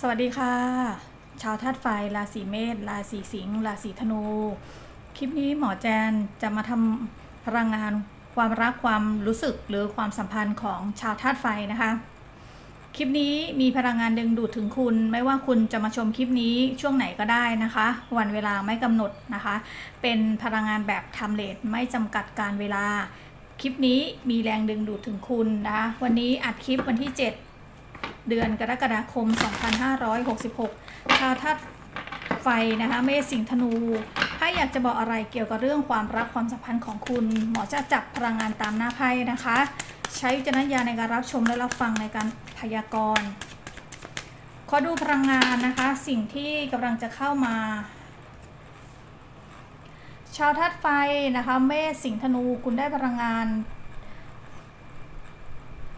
สวัสดีค่ะ ชาวธาตุไฟราศีเมษราศีสิงห์ราศีธนู คลิปนี้หมอแจนจะมาทำพลังงานความรักความรู้สึกหรือความสัมพันธ์ของชาวธาตุไฟนะคะ คลิปนี้มีพลังงานดึงดูดถึงคุณ ไม่ว่าคุณจะมาชมคลิปนี้ช่วงไหนก็ได้นะคะ วันเวลาไม่กำหนดนะคะ เป็นพลังงานแบบทำเลทไม่จำกัดการเวลา คลิปนี้มีแรงดึงดูดถึงคุณนะคะวันนี้อัดคลิปวันที่ 7 เดือนกรกฎาคม 2566 ชาวธาตุไฟนะคะเมษสิงธนู ถ้าอยากจะบอกอะไรเกี่ยวกับเรื่องความรักความสัมพันธ์ของคุณ หมอจะจับพลังงานตามหน้าไพ่นะคะ ใช้วิจารณญาณในการรับชมและรับฟังในการพยากรณ์ ขอดูพลังงานนะคะ สิ่งที่กำลังจะเข้ามา ชาวธาตุไฟนะคะ เมษสิงธนู คุณได้พลังงาน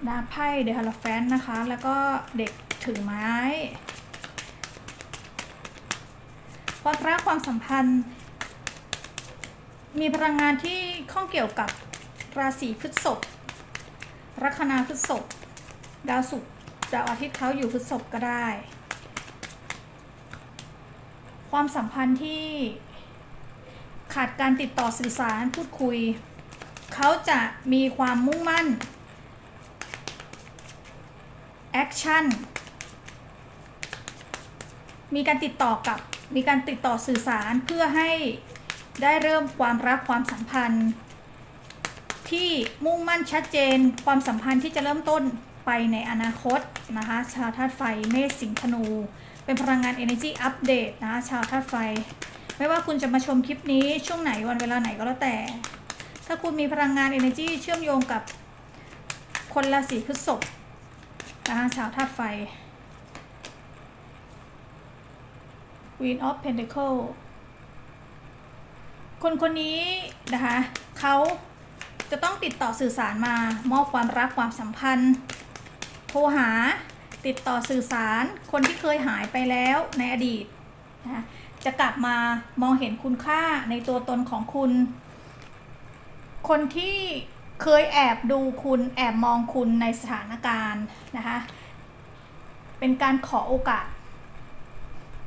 นาไพ่เดอะฮาร์แฟนนะคะ แล้วก็เด็กถือไม้ความรักความสัมพันธ์ มีพลังงานที่ข้องเกี่ยวกับราศีพฤษภลัคนาพฤษภดาวศุกร์ดาวอาทิตย์เขาอยู่พฤษภก็ได้ ความสัมพันธ์ที่ขาดการติดต่อสื่อสารพูดคุย เขาจะมีความมุ่งมั่น แอคชั่น มีการติดต่อกับ มีการติดต่อสื่อสารเพื่อให้ได้เริ่มความรักความสัมพันธ์ ที่มุ่งมั่นชัดเจน ความสัมพันธ์ที่จะเริ่มต้นไปในอนาคตนะคะ ชาวธาตุไฟเมษสิงห์ธนู เป็นพลังงาน Energy Update นะคะชาวธาตุไฟ ไม่ว่าคุณจะมาชมคลิปนี้ช่วงไหนวันเวลาไหนก็แล้วแต่ ถ้าคุณมีพลังงาน Energy เชื่อมโยงกับคนราศีพฤษภ นะคะชาวธาตุไฟ Queen of Pentacle คนคนนี้นะคะเขาจะต้องติดต่อสื่อสารมามอบความรักความสัมพันธ์ โทรหาติดต่อสื่อสารคนที่เคยหายไปแล้วในอดีตนะคะจะกลับมามองเห็นคุณค่าในตัวตนของคุณ คนที่ เคยแอบดูคุณแอบมองคุณในสถานการณ์นะคะ เป็นการขอโอกาส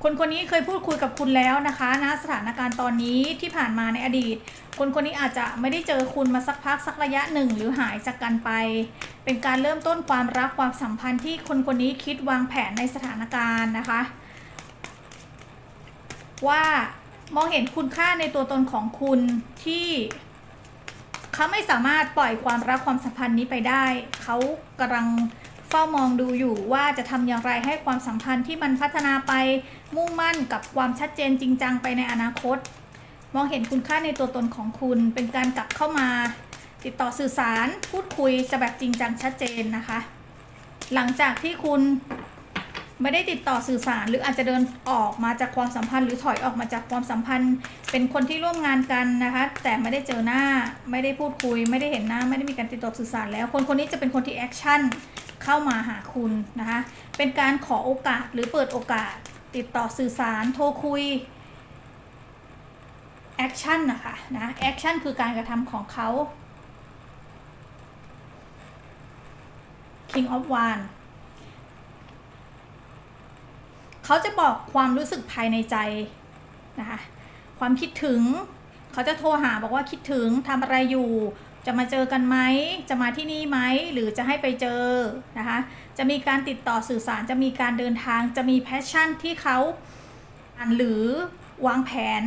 คนคนนี้เคยพูดคุยกับคุณแล้วนะคะณสถานการณ์ตอนนี้ที่ผ่านมาในอดีต คนคนนี้อาจจะไม่ได้เจอคุณมาสักพักสักระยะหนึ่ง หรือหายจากกันไป เป็นการเริ่มต้นความรักความสัมพันธ์ที่คนคนนี้คิดวางแผนในสถานการณ์นะคะ ว่ามองเห็นคุณค่าในตัวตนของคุณที่ เขาไม่สามารถปล่อยความรักความสัมพันธ์นี้ไปได้ เขากำลังเฝ้ามองดูอยู่ว่าจะทำอย่างไรให้ความสัมพันธ์ที่มันพัฒนาไปมุ่งมั่นกับความชัดเจนจริงจังไปในอนาคต มองเห็นคุณค่าในตัวตนของคุณ เป็นการกลับเข้ามา ติดต่อสื่อสารพูดคุยจะแบบจริงจังชัดเจนนะคะ หลังจากที่คุณ ไม่ได้ติดต่อสื่อสารหรืออาจจะเดินออกมาจากความสัมพันธ์ หรือถอยออกมาจากความสัมพันธ์ เป็นคนที่ร่วมงานกันนะคะ แต่ไม่ได้เจอหน้า ไม่ได้พูดคุย ไม่ได้เห็นหน้า ไม่ได้มีการติดต่อสื่อสารแล้ว คนคนนี้จะเป็นคนที่แอคชั่นเข้ามาหาคุณนะคะ เป็นการขอโอกาสหรือเปิดโอกาสติดต่อสื่อสาร โทรคุยแอคชั่นนะคะนะแอคชั่นคือการกระทำของเขา King of Wands เขาจะบอกความรู้สึกภายในใจนะคะความคิดถึง เขาจะโทรหาบอกว่าคิดถึงทำอะไรอยู่ จะมาเจอกันไหม จะมาที่นี่ไหม หรือจะให้ไปเจอนะคะ จะมีการติดต่อสื่อสาร จะมีการเดินทาง จะมีแพชชั่นที่เขาอ่านหรือวางแผน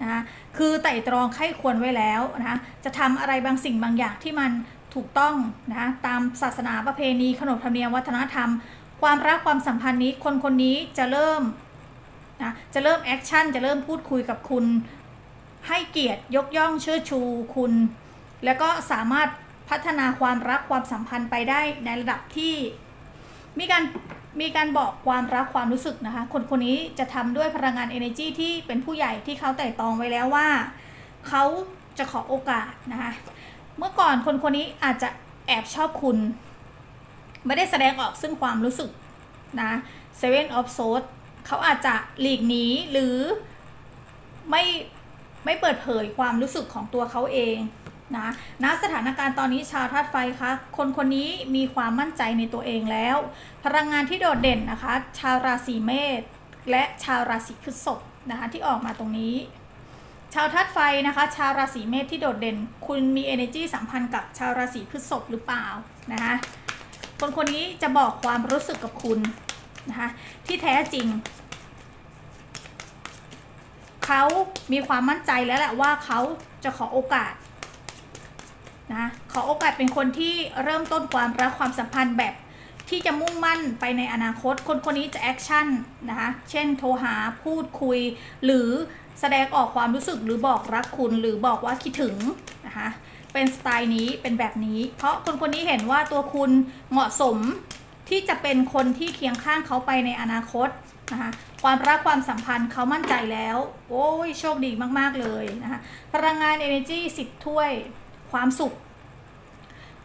นะคะคือไต่ตรองไข้ควรไว้แล้วนะคะ จะทำอะไรบางสิ่งบางอย่างที่มันถูกต้องนะคะตามศาสนาประเพณีขนบธรรมเนียมวัฒนธรรม ความรักความสัมพันธ์นี้คนคนนี้จะเริ่มนะจะเริ่มแอคชั่นจะเริ่มพูดคุยกับคุณ ให้เกียรติยกย่องเชิดชูคุณ แล้วก็สามารถพัฒนาความรักความสัมพันธ์ไปได้ในระดับที่ มีการมีการบอกความรักความรู้สึกนะคะ คนคนนี้จะทำด้วยพลังงาน energy ที่เป็นผู้ใหญ่ที่เขาแต่ตองไว้แล้วว่า เขาจะขอโอกาสนะคะ เมื่อก่อนคนคนนี้อาจจะแอบชอบคุณ ไม่ได้แสดงออกซึ่งความรู้สึกนะ Seven of Swords เขาอาจจะหลีกหนีหรือไม่ไม่เปิดเผยความรู้สึกของตัวเขาเองนะณสถานการณ์ตอนนี้ชาวธาตุไฟคะคนคนนี้มีความมั่นใจในตัวเองแล้ว พลังงานที่โดดเด่นนะคะ ชาวราศีเมษและชาวราศีพฤษภนะคะที่ออกมาตรงนี้ ชาวธาตุไฟนะคะ ชาวราศีเมษที่โดดเด่น คุณมี energy สัมพันธ์กับชาวราศีพฤษภหรือเปล่านะคะ คนคนนี้จะบอกความรู้สึกกับคุณนะคะที่แท้จริง เขามีความมั่นใจแล้วแหละว่าเขาจะขอโอกาสนะขอโอกาสเป็นคนที่เริ่มต้นความรักความสัมพันธ์แบบที่จะมุ่งมั่นไปในอนาคต คนคนนี้จะแอคชั่นนะคะ เช่นโทรหาพูดคุย หรือแสดงออกความรู้สึกหรือบอกรักคุณหรือบอกว่าคิดถึงนะคะ เป็นสไตล์นี้เป็นแบบนี้ เพราะคนคนนี้เห็นว่าตัวคุณเหมาะสมที่จะเป็นคนที่เคียงข้างเขาไปในอนาคตนะคะความรักความสัมพันธ์เขามั่นใจแล้ว โอ้ยโชคดีมากๆเลยนะคะพลังงาน energy 10 ถ้วย ความสุข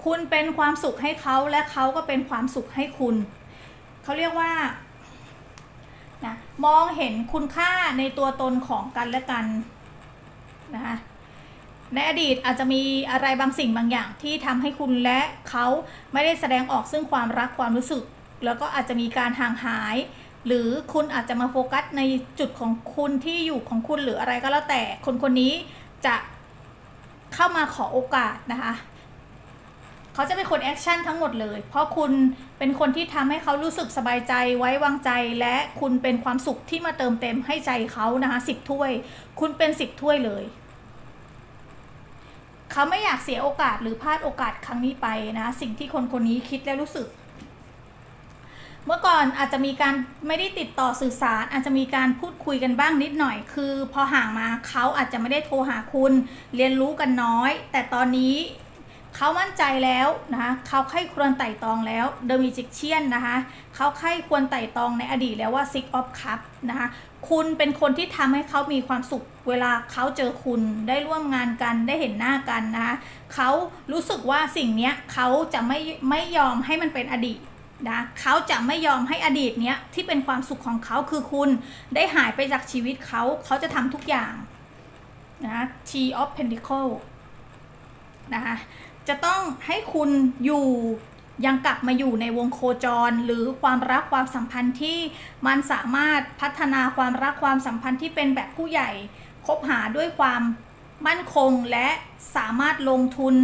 คุณเป็นความสุขให้เขาและเขาก็เป็นความสุขให้คุณ เขาเรียกว่านะมองเห็นคุณค่าในตัวตนของกันและกันนะคะ ในอดีตอาจจะมีอะไรบางสิ่งบางอย่างที่ทำให้คุณและเขาไม่ได้แสดงออกซึ่งความรักความรู้สึก แล้วก็อาจจะมีการห่างหาย หรือคุณอาจจะมาโฟกัสในจุดของคุณที่อยู่ของคุณหรืออะไรก็แล้วแต่คนคนนี้จะเข้ามาขอโอกาสนะคะเขาจะเป็นคนแอคชั่นทั้งหมดเลย เพราะคุณเป็นคนที่ทำให้เขารู้สึกสบายใจไว้วางใจ และคุณเป็นความสุขที่มาเติมเต็มให้ใจเขานะคะสิบถ้วย คุณเป็นสิบถ้วยเลย เขาไม่อยากเสียโอกาสหรือพลาดโอกาสครั้งนี้ไปนะสิ่งที่คนคนนี้คิดและรู้สึก เมื่อก่อนอาจจะมีการไม่ได้ติดต่อสื่อสาร อาจจะมีการพูดคุยกันบ้างนิดหน่อย คือ พอห่างมาเขาอาจจะไม่ได้โทรหาคุณ เรียนรู้กันน้อย แต่ตอนนี้ เขามั่นใจแล้วนะคะเขาใคร่ควรไต่ตองแล้วเดอะมิจิกเชียนนะคะเขาใคร่ควรไต่ตองในอดีตแล้วว่า Six of Cup นะคะคุณเป็นคนที่ทำให้เขามีความสุขเวลาเขาเจอคุณได้ร่วมงานกันได้เห็นหน้ากันนะคะเขารู้สึกว่าสิ่งนี้เขาจะไม่ไม่ยอมให้มันเป็นอดีตนะเขาจะไม่ยอมให้อดีตเนี้ยที่เป็นความสุขของเขาคือคุณได้หายไปจากชีวิตเขาเขาจะทำทุกอย่างนะ T of Pentacle นะคะ จะต้องให้คุณอยู่ยังกลับมาอยู่ในวงโคจร หรือความรักความสัมพันธ์ที่มันสามารถพัฒนาความรักความสัมพันธ์ที่เป็นแบบผู้ใหญ่คบหาด้วยความมั่นคงและสามารถลงทุน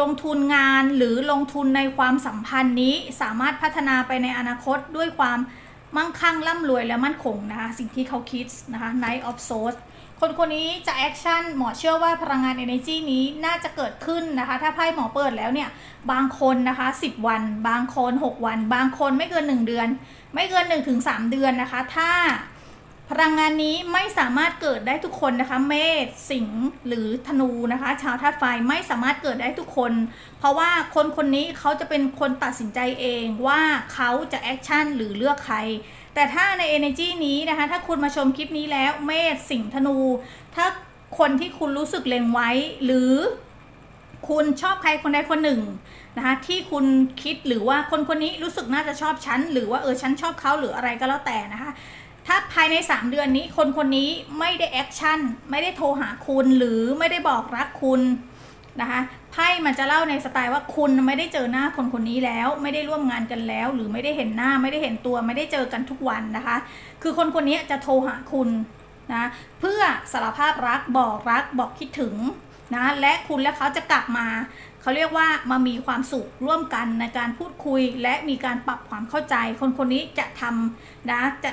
ลงทุนงานหรือลงทุนในความสัมพันธ์นี้สามารถพัฒนาไปในอนาคตด้วยความมั่งคั่งร่ำรวยและมั่นคงนะคะ สิ่งที่เขาคิดนะคะ Night of Swords คนคนนี้จะแอคชั่นหมอเชื่อว่าพลังงาน Energy นี้น่าจะเกิดขึ้นนะคะ ถ้าไพ่หมอเปิดแล้วเนี่ย บางคนนะคะ 10 วัน บางคน 6 วัน บางคนไม่เกิน 1 เดือน ไม่เกิน 1-3 เดือนนะคะ ถ้าพลังงานนี้ไม่สามารถเกิดได้ทุกคนนะคะ เมษสิงห์หรือธนูนะคะ ชาวธาตุไฟไม่สามารถเกิดได้ทุกคน เพราะว่าคนคนนี้เขาจะเป็นคนตัดสินใจเองว่าเขาจะแอคชั่นหรือเลือกใคร แต่ถ้าใน energy นี้นะคะ ถ้าคุณมาชมคลิปนี้แล้วเมษสิงห์ธนู ถ้าคนที่คุณรู้สึกเล็งไว้ หรือคุณชอบใครคนใดคนหนึ่งนะคะที่คุณคิดหรือว่าคนคนนี้รู้สึกน่าจะชอบฉัน หรือว่าเออฉันชอบเขาหรืออะไรก็แล้วแต่นะคะถ้าภายใน 3 เดือนนี้คนคนนี้ไม่ได้แอคชั่นไม่ได้โทรหาคุณหรือไม่ได้บอกรักคุณนะคะ พ่มันจะเล่าในสไตล์ว่าคุณไม่ได้เจอหน้าคนคนนี้แล้ว ไม่ได้ร่วมงานกันแล้ว หรือไม่ได้เห็นหน้าไม่ได้เห็นตัวไม่ได้เจอกันทุกวันนะคะ คือคนคนนี้จะโทรหาคุณนะเพื่อสารภาพรักบอกรักบอกคิดถึงนะและคุณและเขาจะกลับมาเขาเรียกว่ามามีความสุขร่วมกันในการพูดคุย และมีการปรับความเข้าใจ คนคนนี้จะทำนะจะ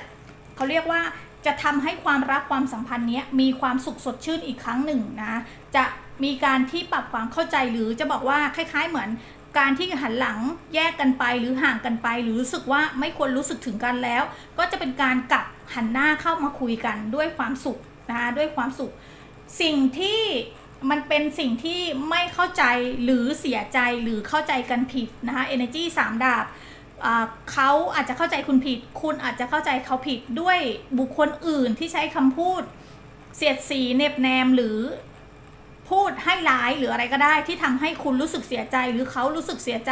เขาเรียกว่าจะทำให้ความรักความสัมพันธ์เนี้ยมีความสุขสดชื่นอีกครั้งหนึ่งนะ จะ มีการที่ปรับความเข้าใจหรือจะบอกว่าคล้าย ๆ เหมือนการที่หันหลังแยกกันไปหรือห่างกันไป หรือรู้สึกว่าไม่ควรรู้สึกถึงกันแล้ว ก็จะเป็นการกลับหันหน้าเข้ามาคุยกันด้วยความสุขนะคะด้วยความสุข สิ่งที่มันเป็นสิ่งที่ไม่เข้าใจหรือเสียใจหรือเข้าใจกันผิดนะคะ energy 3ดาบเขาอาจจะเข้าใจคุณผิด คุณอาจจะเข้าใจเขาผิดด้วยบุคคลอื่นที่ใช้คำพูด เสียดสีเน็บแนมหรือ พูดให้ร้ายหรืออะไรก็ได้ที่ทำให้คุณรู้สึกเสียใจ หรือเขารู้สึกเสียใจ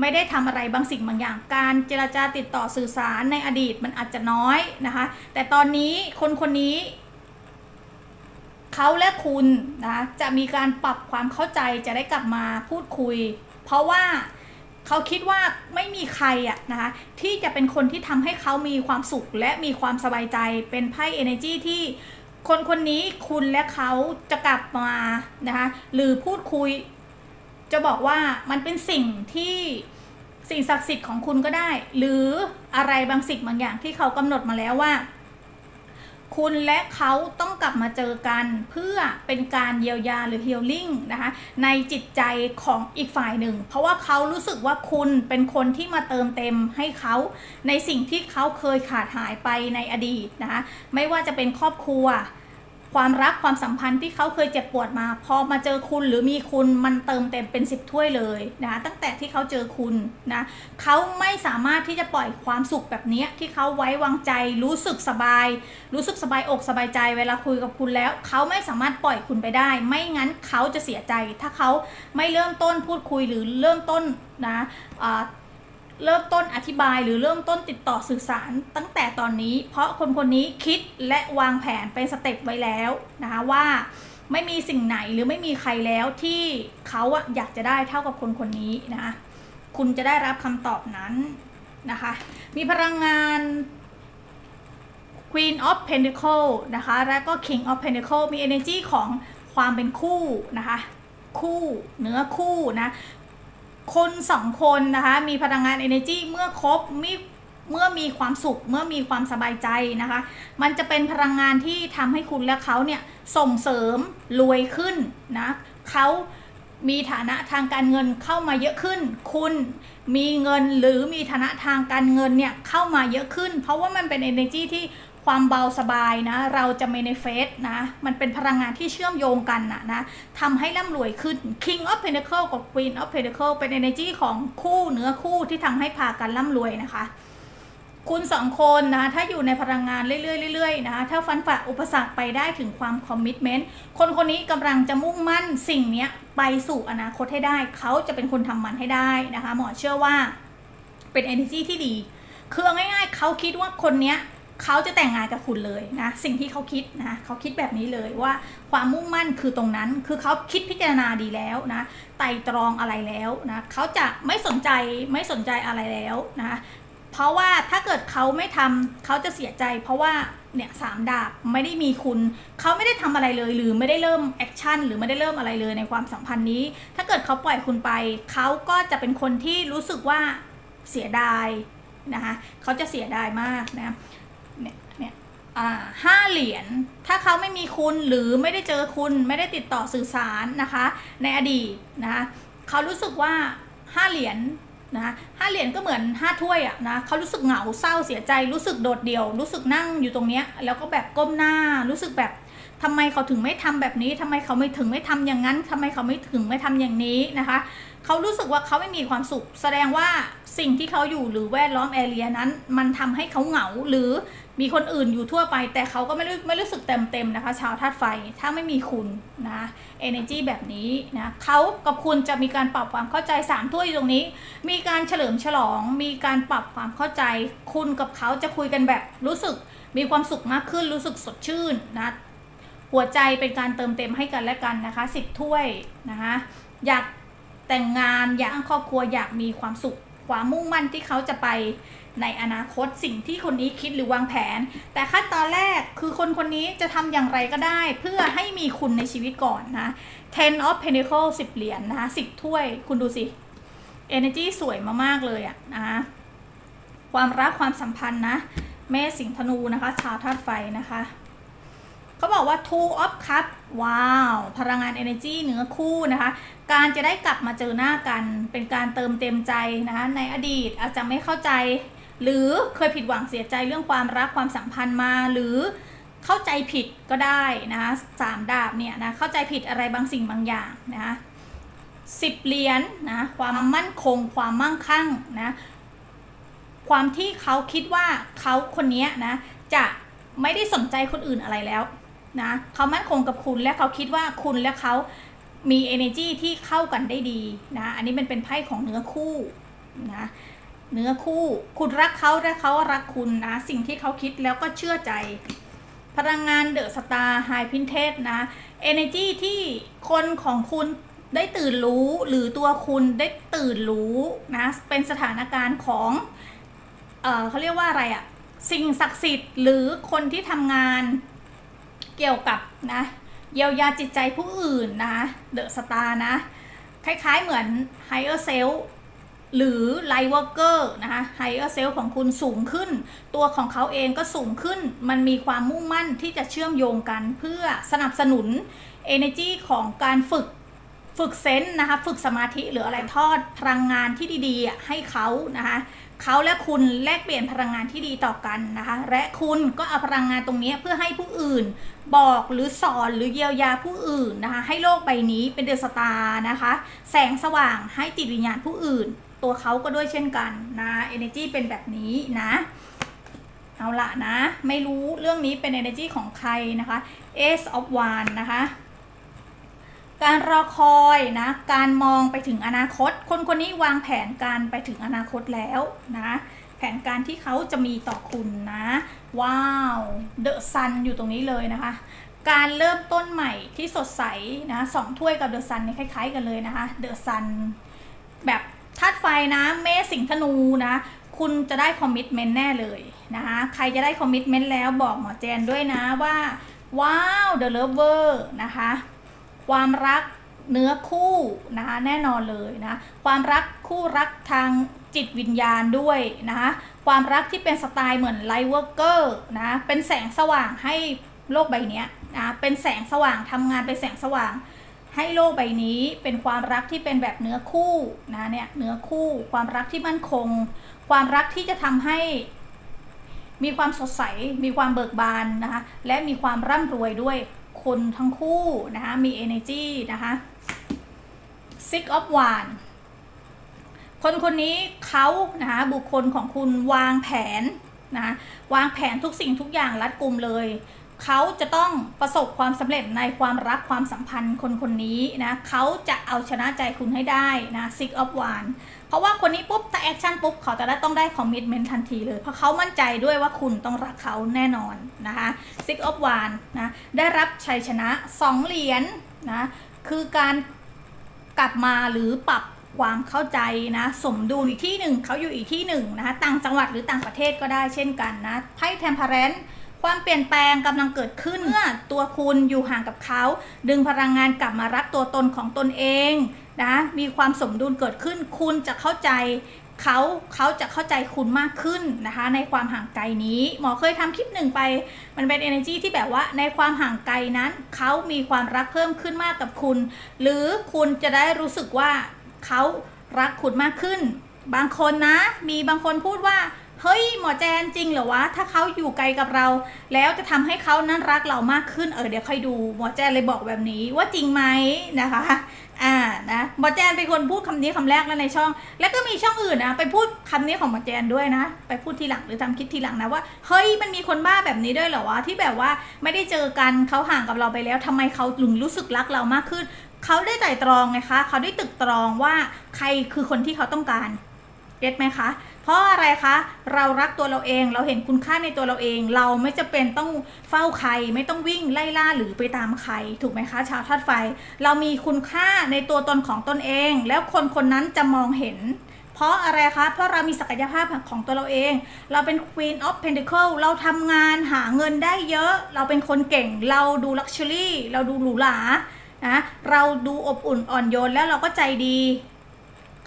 ไม่ได้ทำอะไรบางสิ่งบางอย่าง การเจรจาติดต่อสื่อสารในอดีตมันอาจจะน้อยนะคะ แต่ตอนนี้คนคนนี้เขาและคุณนะจะมีการปรับความเข้าใจจะได้กลับมาพูดคุย เพราะว่าเขาคิดว่าไม่มีใครอะนะคะที่จะเป็นคนที่ทำให้เขามีความสุขและมีความสบายใจเป็นไพ่ energy ที่ คนคนนี้คุณและเขาจะกลับมานะคะหรือพูดคุยจะบอกว่ามันเป็นสิ่งที่สิ่งศักดิ์สิทธิ์ของคุณก็ได้ หรืออะไรบางสิ่งบางอย่างที่เขากำหนดมาแล้วว่า คุณและเขาต้องกลับมาเจอกันเพื่อเป็นการเยียวยาหรือฮีลลิ่งนะคะในจิตใจของอีกฝ่ายหนึ่ง เพราะว่าเขารู้สึกว่าคุณเป็นคนที่มาเติมเต็มให้เขาในสิ่งที่เขาเคยขาดหายไปในอดีตนะคะไม่ว่าจะเป็นครอบครัว ความรักความสัมพันธ์ที่เขาเคยเจ็บปวดมาพอมาเจอคุณหรือมีคุณมันเติมเต็มเป็นสิบถ้วยเลยนะตั้งแต่ที่เขาเจอคุณนะเขาไม่สามารถที่จะปล่อยความสุขแบบนี้ที่เขาไว้วางใจรู้สึกสบาย รู้สึกสบายอกสบายใจเวลาคุยกับคุณแล้ว เขาไม่สามารถปล่อยคุณไปได้ ไม่งั้นเขาจะเสียใจ ถ้าเขาไม่เริ่มต้นพูดคุยหรือเริ่มต้นนะอ่า เริ่มต้นอธิบายหรือเริ่มต้นติดต่อสื่อสารตั้งแต่ตอนนี้ เพราะคนคนนี้คิดและวางแผนเป็นสเต็ปไว้แล้วนะคะว่าไม่มีสิ่งไหนหรือไม่มีใครแล้วที่เขาอะอยากจะได้เท่ากับคนคนนี้นะคะคุณจะได้รับคำตอบนั้นนะคะ มีพลังงาน Queen of Pentacle นะคะ แล้วก็ King of Pentacle มี energy ของความเป็นคู่นะคะ คู่เนื้อคู่นะ คนสองคนนะคะมีพลังงาน energy เมื่อครบมีเมื่อมีความสุขเมื่อมีความสบายใจนะคะ มันจะเป็นพลังงานที่ทำให้คุณและเขาเนี่ยส่งเสริมรวยขึ้นนะเขามีฐานะทางการเงินเข้ามาเยอะขึ้น คุณมีเงินหรือมีฐานะทางการเงินเนี่ยเข้ามาเยอะขึ้น เพราะว่ามันเป็น energy ที่ ความเบาสบายนะ เราจะ manifest นะ มันเป็นพลังงานที่เชื่อมโยงกันนะนะทำให้ร่ำรวยขึ้น King of Pentacle กับ Queen of Pentacle เป็น energy ของคู่เนื้อคู่ที่ทำให้พากันร่ำรวยนะคะ คุณสองคนนะ ถ้าอยู่ในพลังงานเรื่อยๆๆนะคะถ้าฟันฝ่าอุปสรรคไปได้ถึงความคอมมิชเมนต์ คนคนนี้กำลังจะมุ่งมั่นสิ่งนี้ไปสู่อนาคตให้ได้ เขาจะเป็นคนทำมันให้ได้นะคะ หมอเชื่อว่าเป็น energy ที่ดี คือง่ายๆ เขาคิดว่าคนเนี้ย เขาจะแต่งงานกับคุณเลยนะสิ่งที่เขาคิดนะเขาคิดแบบนี้เลยว่าความมุ่งมั่นคือตรงนั้น คือเขาคิดพิจารณาดีแล้วนะไตรตรองอะไรแล้วนะเขาจะไม่สนใจไม่สนใจอะไรแล้วนะเพราะว่าถ้าเกิดเขาไม่ทำเขาจะเสียใจ เพราะว่าเนี่ยสามดาบไม่ได้มีคุณ เขาไม่ได้ทำอะไรเลย หรือไม่ได้เริ่มแอคชั่นหรือไม่ได้เริ่มอะไรเลยในความสัมพันธ์นี้ ถ้าเกิดเขาปล่อยคุณไป เขาก็จะเป็นคนที่รู้สึกว่าเสียดายนะคะเขาจะเสียดายมากนะ ห้าเหรียญ ถ้าเขาไม่มีคุณหรือไม่ได้เจอคุณไม่ได้ติดต่อสื่อสารนะคะ ในอดีตนะคะเขารู้สึกว่าห้าเหรียญนะห้าเหรียญก็เหมือนห้าถ้วยอะนะเขารู้สึกเหงาเศร้าเสียใจ รู้สึกโดดเดี่ยว รู้สึกนั่งอยู่ตรงเนี้ยแล้วก็แบบก้มหน้า รู้สึกแบบทำไมเขาถึงไม่ทำแบบนี้ทำไมเขาไม่ถึงไม่ทำอย่างนั้นทำไมเขาไม่ถึงไม่ทำอย่างนี้นะคะ เขารู้สึกว่าเขาไม่มีความสุข แสดงว่าสิ่งที่เขาอยู่หรือแวดล้อมแอเรียนั้น มันทำให้เขาเหงาหรือ มีคนอื่นอยู่ทั่วไป แต่เขาก็ไม่รู้ไม่รู้สึกเต็มเต็มนะคะ ชาวธาตุไฟถ้าไม่มีคุณนะ energy แบบนี้นะเขากับคุณจะมีการปรับความเข้าใจสามถ้วยตรงนี้ มีการเฉลิมฉลอง มีการปรับความเข้าใจ คุณกับเขาจะคุยกันแบบรู้สึกมีความสุขมากขึ้นรู้สึกสดชื่นนะหัวใจเป็นการเติมเต็มให้กันและกันนะคะสิบถ้วยนะคะอยากแต่งงานอยากครอบครัวอยากมีความสุขความมุ่งมั่นที่เขาจะไป ในอนาคตสิ่งที่คนนี้คิดหรือวางแผน แต่ขั้นตอนแรกคือคนคนนี้จะทำอย่างไรก็ได้ เพื่อให้มีคุณในชีวิตก่อนนะ ten of Pentacles 10 เหรียญนะคะ10 ถ้วยคุณดูสิ energy สวยมาก ๆ เลยอะนะความรักความสัมพันธ์นะ แม่สิงห์ธนูนะคะ ชาวธาตุไฟนะคะเขาบอกว่า two of cup ว้าว พลังงาน energy เนื้อคู่นะคะ การจะได้กลับมาเจอหน้ากัน เป็นการเติมเต็มใจนะคะในอดีตอาจจะไม่เข้าใจ หรือเคยผิดหวังเสียใจเรื่องความรักความสัมพันธ์มา หรือเข้าใจผิดก็ได้นะคะสามดาบเนี่ยนะเข้าใจผิดอะไรบางสิ่งบางอย่างนะคะสิบเหรียญนะความมั่นคง ความมั่งคั่งนะความที่เขาคิดว่าเขาคนนี้นะจะไม่ได้สนใจคนอื่นอะไรแล้วนะเขามั่นคงกับคุณและเขาคิดว่าคุณและเขามี energy ที่เข้ากันได้ดีนะอันนี้มันเป็นไพ่ของเนื้อคู่นะ เนื้อคู่ คุณรักเขาและเขารักคุณนะ สิ่งที่เขาคิดแล้วก็เชื่อใจ พลังงานเดอะสตาร์ไฮพินเทสนะ energy ที่คนของคุณได้ตื่นรู้หรือตัวคุณได้ตื่นรู้นะ เป็นสถานการณ์ของ เออเขาเรียกว่าอะไรอะสิ่งศักดิ์สิทธิ์หรือคนที่ทำงานเกี่ยวกับนะเยียวยาจิตใจผู้อื่นนะเดอะสตาร์นะ คล้ายๆเหมือน higher self หรือ light worker นะคะ higher self ของคุณสูงขึ้น ตัวของเขาเองก็สูงขึ้น มันมีความมุ่งมั่นที่จะเชื่อมโยงกันเพื่อสนับสนุน energy ของการฝึกฝึกเซนส์นะคะ ฝึกสมาธิหรืออะไรทอดพลังงานที่ดีๆ ให้เขานะคะเขาและคุณแลกเปลี่ยนพลังงานที่ดีต่อกันนะคะ และคุณก็เอาพลังงานตรงนี้เพื่อให้ผู้อื่นบอกหรือสอนหรือเยียวยาผู้อื่นนะคะ ให้โลกใบนี้เป็นเดอะสตาร์นะคะ แสงสว่างให้จิตวิญญาณผู้อื่น ตัวเขาก็ด้วยเช่นกันนะ energy เป็นแบบนี้นะ เอาละนะ ไม่รู้เรื่องนี้เป็น energy ของใครนะคะ Ace of Wands นะคะ การรอคอยนะ การมองไปถึงอนาคต คนคนนี้วางแผนการไปถึงอนาคตแล้วนะ แผนการที่เขาจะมีต่อคุณนะ ว้าวเดอะซันอยู่ตรงนี้เลยนะคะการเริ่มต้นใหม่ที่สดใสนะสองถ้วยกับเดอะซันนี่คล้าย ๆ กันเลยนะคะเดอะซันแบบ ธาตุไฟนะเมษสิงธนูนะ คุณจะได้คอมมิชเมนต์แน่เลยนะคะใครจะได้คอมมิชเมนต์แล้วบอกหมอแจนด้วยนะว่าว้าวเดอะเลิฟเวอร์นะคะความรักเนื้อคู่นะคะแน่นอนเลยนะความรักคู่รักทางจิตวิญญาณด้วยนะคะความรักที่เป็นสไตล์เหมือนไลท์เวอร์เกอร์นะเป็นแสงสว่างให้โลกใบนี้นะเป็นแสงสว่างทำงานเป็นแสงสว่าง ให้โลกใบนี้เป็นความรักที่เป็นแบบเนื้อคู่นะเนี่ยเนื้อคู่ความรักที่มั่นคง ความรักที่จะทำให้มีความสดใส มีความเบิกบานนะคะและมีความร่ำรวยด้วยคนทั้งคู่นะคะมี energy นะคะ six of wands คนคนนี้เขานะคะบุคคลของคุณวางแผนนะะวางแผนทุกสิ่งทุกอย่างรัดกุมเลย เขาจะต้องประสบความสำเร็จในความรักความสัมพันธ์คนคนนี้นะเขาจะเอาชนะใจคุณให้ได้นะ six of wands เพราะว่าคนนี้ปุ๊บถ้าแอคชั่นปุ๊บเขาจะได้ต้องได้คอมมิชเมนต์ทันทีเลย เพราะเขามั่นใจด้วยว่าคุณต้องรักเขาแน่นอนนะคะ Six of Wands นะได้รับชัยชนะ 2 เหรียญนะคือการกลับมาหรือปรับความเข้าใจนะสมดุลอีกที่หนึ่งเขาอยู่อีกที่หนึ่งนะคะต่างจังหวัดหรือต่างประเทศก็ได้เช่นกันนะไพ่เทมเพ r รน ความเปลี่ยนแปลงกำลังเกิดขึ้นเมื่อตัวคุณอยู่ห่างกับเขา ดึงพลังงานกลับมารักตัวตนของตนเองนะมีความสมดุลเกิดขึ้น คุณจะเข้าใจเขาเขาจะเข้าใจคุณมากขึ้นนะคะ ในความห่างไกลนี้ หมอเคยทำคลิปหนึ่งไป มันเป็น energy ที่แบบว่าในความห่างไกลนั้นเขามีความรักเพิ่มขึ้นมากกับคุณ หรือคุณจะได้รู้สึกว่าเขารักคุณมากขึ้น บางคนนะ มีบางคนพูดว่า เฮ้ยหมอแจนจริงเหรอวะ ถ้าเขาอยู่ไกลกับเรา แล้วจะทำให้เขานั้นรักเรามากขึ้นเออเดี๋ยวค่อยดูหมอแจนเลยบอกแบบนี้ว่าจริงไหมนะคะอ่านะหมอแจนเป็นคนพูดคำนี้คำแรกแล้วในช่อง แล้วก็มีช่องอื่นนะไปพูดคำนี้ของหมอแจนด้วยนะ ไปพูดทีหลังหรือทำคลิปทีหลังนะว่าเฮ้ยมันมีคนบ้าแบบนี้ด้วยเหรอวะที่แบบว่าไม่ได้เจอกันเขาห่างกับเราไปแล้วทำไมเขาถึงรู้สึกรักเรามากขึ้นเขาได้ไต่ตรองไงคะเขาได้ตึกตรองว่าใครคือคนที่เขาต้องการเก็ตไหมคะ ราะอะไรคะ เรารักตัวเราเอง เราเห็นคุณค่าในตัวเราเอง เราไม่จะเป็นต้องเฝ้าใคร ไม่ต้องวิ่งไล่ล่าหรือไปตามใคร ถูกไหมคะ ชาวธาตุไฟ เรามีคุณค่าในตัวตนของตนเอง แล้วคนคนนั้นจะมองเห็นเพราะอะไรคะ เพราะเรามีศักยภาพของตัวเราเอง เราเป็น Queen of Pentacle เราทำงานหาเงินได้เยอะ เราเป็นคนเก่ง เราดู Luxury เราดูหรูหรา นะ เราดูอบอุ่นอ่อนโยนแล้วเราก็ใจดี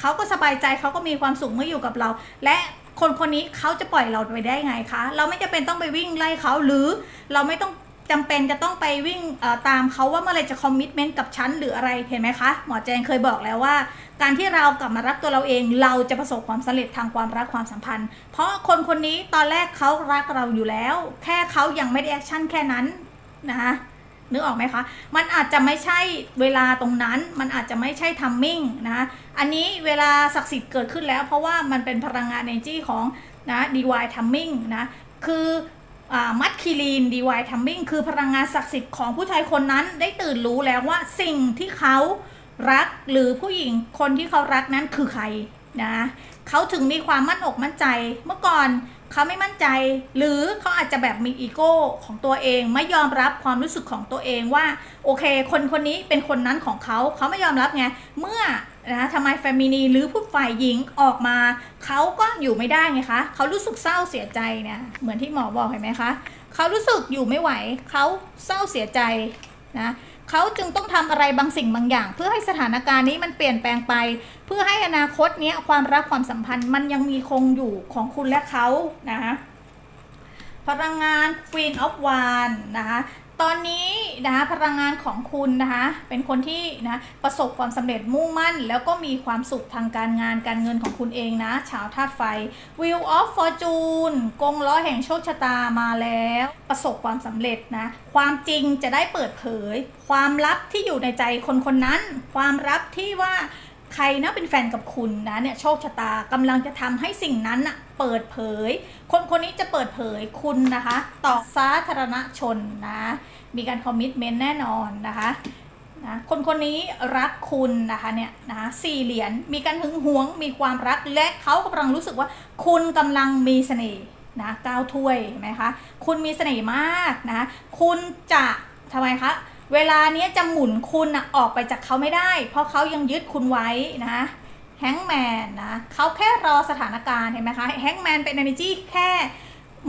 เขาก็สบายใจเขาก็มีความสุขเมื่ออยู่กับเรา และคนคนนี้เขาจะปล่อยเราไปได้ไงคะ เราไม่จำเป็นต้องไปวิ่งไล่เขาหรือเราไม่ต้องจำเป็นจะต้องไปวิ่งตามเขาว่าเมื่อไรจะคอมมิชเมนต์กับฉันหรืออะไรเห็นไหมคะ หมอแจงเคยบอกแล้วว่า การที่เรากลับมารักตัวเราเอง เราจะประสบความสำเร็จทางความรักความสัมพันธ์ เพราะคนคนนี้ตอนแรกเขารักเราอยู่แล้ว แค่เขายังไม่ได้แอคชั่นแค่นั้นนะคะ นึกออกไหมคะ มันอาจจะไม่ใช่เวลาตรงนั้น มันอาจจะไม่ใช่ทัมมิ่งนะ อันนี้เวลาศักดิ์สิทธิ์เกิดขึ้นแล้ว เพราะว่ามันเป็นพลังงาน energy ของนะ DY Timing นะ คือมัดคิลีน DY Timing คือพลังงานศักดิ์สิทธิ์ของผู้ชายคนนั้นได้ตื่นรู้แล้วว่าสิ่งที่เขารักหรือผู้หญิงคนที่เขารักนั้นคือใครนะเขาถึงมีความมั่นอกมั่นใจเมื่อก่อน เขาไม่มั่นใจ หรือเขาอาจจะแบบมีอีโก้ของตัวเอง ไม่ยอมรับความรู้สึกของตัวเองว่าโอเค คนคนนี้เป็นคนนั้นของเขาเขาไม่ยอมรับไงเมื่อนะทำไมแฟมินีหรือผู้ฝ่ายหญิงออกมาเขาก็อยู่ไม่ได้ไงคะเขารู้สึกเศร้าเสียใจเนี่ยเหมือนที่หมอบอกเห็นไหมคะเขารู้สึกอยู่ไม่ไหวเขาเศร้าเสียใจนะ เขาจึงต้องทำอะไรบางสิ่งบางอย่าง เพื่อให้สถานการณ์นี้มันเปลี่ยนแปลงไป เพื่อให้อนาคตเนี้ยความรักความสัมพันธ์มันยังมีคงอยู่ของคุณและเขานะคะพลังงาน Queen of w a n d นะคะ ตอนนี้นะคะพลังงานของคุณนะคะเป็นคนที่นะประสบความสำเร็จมุ่งมั่น แล้วก็มีความสุขทางการงานการเงินของคุณเองนะชาวธาตุไฟ Wheel of Fortune กงล้อแห่งโชคชะตามาแล้ว ประสบความสำเร็จนะความจริงจะได้เปิดเผย ความลับที่อยู่ในใจคนคนนั้น ความลับที่ว่า ใครนะเป็นแฟนกับคุณนะเนี่ยโชคชะตากำลังจะทำให้สิ่งนั้นน่ะเปิดเผย คนคนนี้จะเปิดเผยคุณนะคะ ต่อสาธารณชนนะ มีการคอมมิชเมนต์แน่นอนนะคะนะคนคนนี้รักคุณนะคะเนี่ยนะคะสี่เหรียญมีการหึงหวง มีความรักและเขากำลังรู้สึกว่า คุณกำลังมีเสน่ห์นะก้าวถ้วยเห็นไหมคะ คุณมีเสน่ห์มากนะ คุณจะทำไมคะ เวลาเนี้ยจะหมุนคุณนะออกไปจากเขาไม่ได้ เพราะเขายังยึดคุณไว้นะแฮงแมนนะเขาแค่รอสถานการณ์เห็นไหมคะแฮงแมนเป็น energy แค่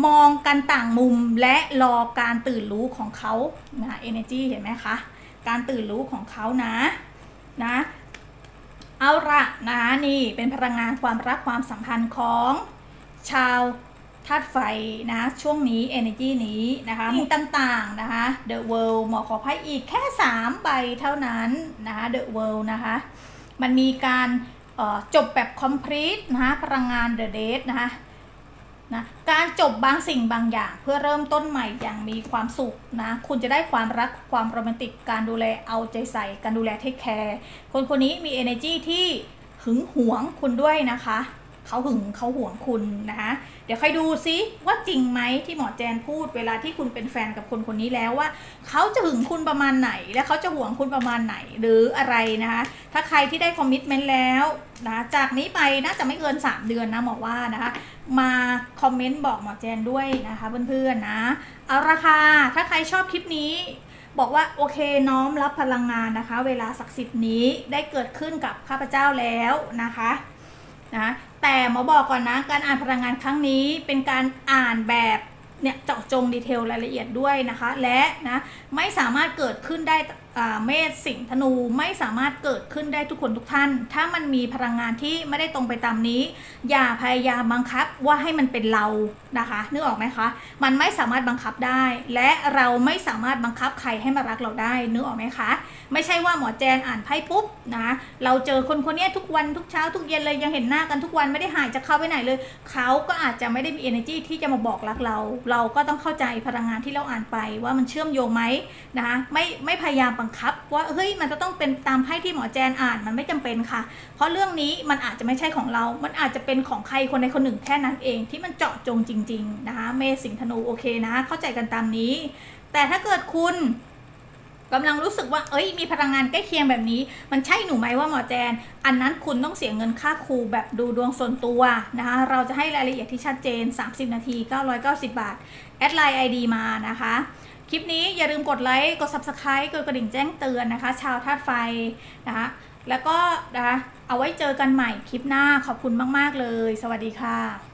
มองกันต่างมุมและรอการตื่นรู้ของเขานะ energy เห็นไหมคะ การตื่นรู้ของเขานะนะเอาละนะนี่เป็นพลังงานความรักความสัมพันธ์ของชาว ธาตุไฟนะช่วงนี้ energy นี้นะคะสิ่งต่างๆนะคะ The World หมอขอไพ่อีกแค่ 3 ใบเท่านั้นนะคะ The World นะคะ มันมีการเอ่อจบแบบ complete นะคะพลังงาน The Date นะคะนะการจบบางสิ่งบางอย่างเพื่อเริ่มต้นใหม่อย่างมีความสุขนะ คุณจะได้ความรักความโรแมนติกการดูแลเอาใจใส่ การดูแลเทคแคร์คนคนนี้มี energy ที่หึงหวงคุณด้วยนะคะ เขาหึงเขาห่วงคุณนะคะ เดี๋ยวใครดูซิว่าจริงไหมที่หมอแจนพูดเวลาที่คุณเป็นแฟนกับคนคนนี้แล้วว่าเขาจะหึงคุณประมาณไหน และเขาจะห่วงคุณประมาณไหนหรืออะไรนะคะ ถ้าใครที่ได้คอมมิชเมนต์แล้วนะจากนี้ไปน่าจะไม่เกิน 3 เดือนนะหมอว่านะคะ มาคอมเมนต์บอกหมอแจนด้วยนะคะเพื่อนๆนะเอาราคาถ้าใครชอบคลิปนี้บอกว่าโอเคน้อมรับพลังงานนะคะ เวลาศักดิ์สิทธิ์นี้ได้เกิดขึ้นกับข้าพเจ้าแล้วนะคะ นะแต่หมอบอกก่อนนะการอ่านพลังงานครั้งนี้เป็นการอ่านแบบเนี่ยเจาะจงดีเทลรายละเอียดด้วยนะคะ และนะไม่สามารถเกิดขึ้นได้ เมษสิงธนูไม่สามารถเกิดขึ้นได้ทุกคนทุกท่าน ถ้ามันมีพลังงานที่ไม่ได้ตรงไปตามนี้ อย่าพยายามบังคับว่าให้มันเป็นเรานะคะนึกออกไหมคะมันไม่สามารถบังคับได้ และเราไม่สามารถบังคับใครให้มารักเราได้นึกออกไหมคะ ไม่ใช่ว่าหมอแจนอ่านไพ่ปุ๊บนะเราเจอคนคนนี้ทุกวันทุกเช้าทุกเย็นเลยยังเห็นหน้ากันทุกวันไม่ได้หายจากเข้าไปไหนเลย เขาก็อาจจะไม่ได้มี energy ที่จะมาบอกรักเรา เราก็ต้องเข้าใจพลังงานที่เราอ่านไปว่ามันเชื่อมโยงไหมนะคะไม่ไม่พยายามบังคับ ว่าเฮ้ยมันจะต้องเป็นตามไพ่ที่หมอแจนอ่านมันไม่จำเป็นค่ะ เพราะเรื่องนี้มันอาจจะไม่ใช่ของเรา มันอาจจะเป็นของใครคนใดคนหนึ่งแค่นั้นเอง ที่มันเจาะจงจริง ๆ นะคะ เมษสิงธนูโอเคนะ เข้าใจกันตามนี้ แต่ถ้าเกิดคุณกำลังรู้สึกว่า เอ้ย มีพลังงานใกล้เคียงแบบนี้ มันใช่หนูไหมว่าหมอแจน อันนั้นคุณต้องเสียเงินค่าครูแบบดูดวงส่วนตัวนะคะ เราจะให้รายละเอียดที่ชัดเจน 30 นาที 990 บาท แอดไลน์ ID มานะคะ ลิปนี้อย่าลืมกดไลค์ กด Subscribe กดกระดิ่งแจ้งเตือนนะคะ ชาวธาตุไฟนะคะแล้วก็นะคะเอาไว้เจอกันใหม่คลิปหน้าขอบคุณมาก ๆ เลย สวัสดีค่ะ